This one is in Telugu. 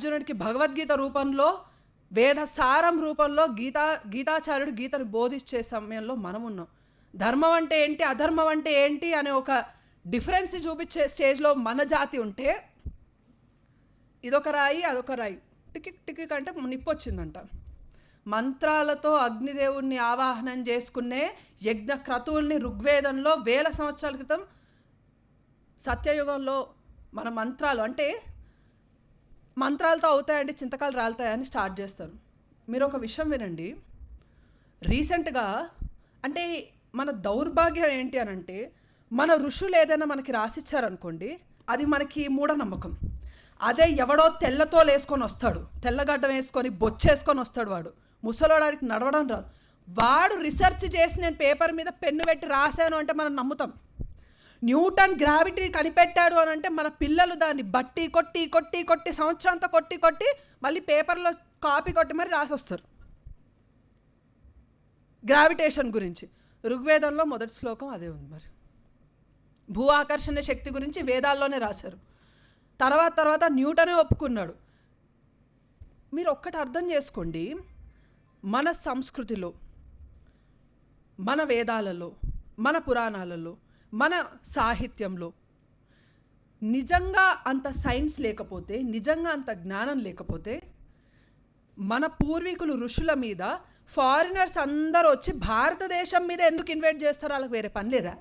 అర్జునుడికి భగవద్గీత రూపంలో వేద సారం రూపంలో గీతా గీతాచార్యుడు గీతను బోధించే సమయంలో మనం ఉన్నాం ధర్మం అంటే ఏంటి అధర్మం అంటే ఏంటి అనే ఒక డిఫరెన్స్ని చూపించే స్టేజ్లో మన జాతి ఉంటే ఇదొక రాయి అదొక రాయి. టికిక్ టికిక్ అంటే నిప్పొచ్చిందంట. మంత్రాలతో అగ్నిదేవుణ్ణి ఆవాహనం చేసుకునే యజ్ఞ క్రతువుల్ని ఋగ్వేదంలో వేల సంవత్సరాల క్రితం సత్యయుగంలో మన మంత్రాలు అంటే మంత్రాలతో అవుతాయండి చింతకాలు రాలుతాయని స్టార్ట్ చేస్తారు. మీరు ఒక విషయం వినండి. రీసెంట్గా అంటే మన దౌర్భాగ్యం ఏంటి అని అంటే మన ఋషులు ఏదైనా మనకి రాసిచ్చారనుకోండి అది మనకి మూఢనమ్మకం. అదే ఎవడో తెల్లతో వేసుకొని వస్తాడు తెల్లగడ్డం వేసుకొని బొచ్చేసుకొని వస్తాడు వాడు. ముసలోడానికి నడవడం రాదు. వాడు రీసెర్చ్ చేసి నేను పేపర్ మీద పెన్ను పెట్టి రాశాను అంటే మనం నమ్ముతాం. న్యూటన్ గ్రావిటీ కనిపెట్టాడు అని అంటే మన పిల్లలు దాన్ని బట్టి కొట్టి కొట్టి కొట్టి సంవత్సరంతో కొట్టి కొట్టి మళ్ళీ పేపర్లో కాపీ కొట్టి మరి రాసి వస్తారు. గ్రావిటేషన్ గురించి. ఋగ్వేదంలో మొదటి శ్లోకం అదే ఉంది మరి. భూ ఆకర్షణ శక్తి గురించి వేదాల్లోనే రాశారు. తర్వాత తర్వాత న్యూటనే ఒప్పుకున్నాడు. మీరు ఒక్కటి అర్థం చేసుకోండి. మన సంస్కృతిలో మన వేదాలలో మన పురాణాలలో మన సాహిత్యంలో నిజంగా అంత సైన్స్ లేకపోతే నిజంగా అంత జ్ఞానం లేకపోతే మన పూర్వీకులు ఋషుల మీద ఫారినర్స్ అందరూ వచ్చి భారతదేశం మీద ఎందుకు ఇన్వైట్ చేస్తారో వాళ్ళకి వేరే పని లేదా?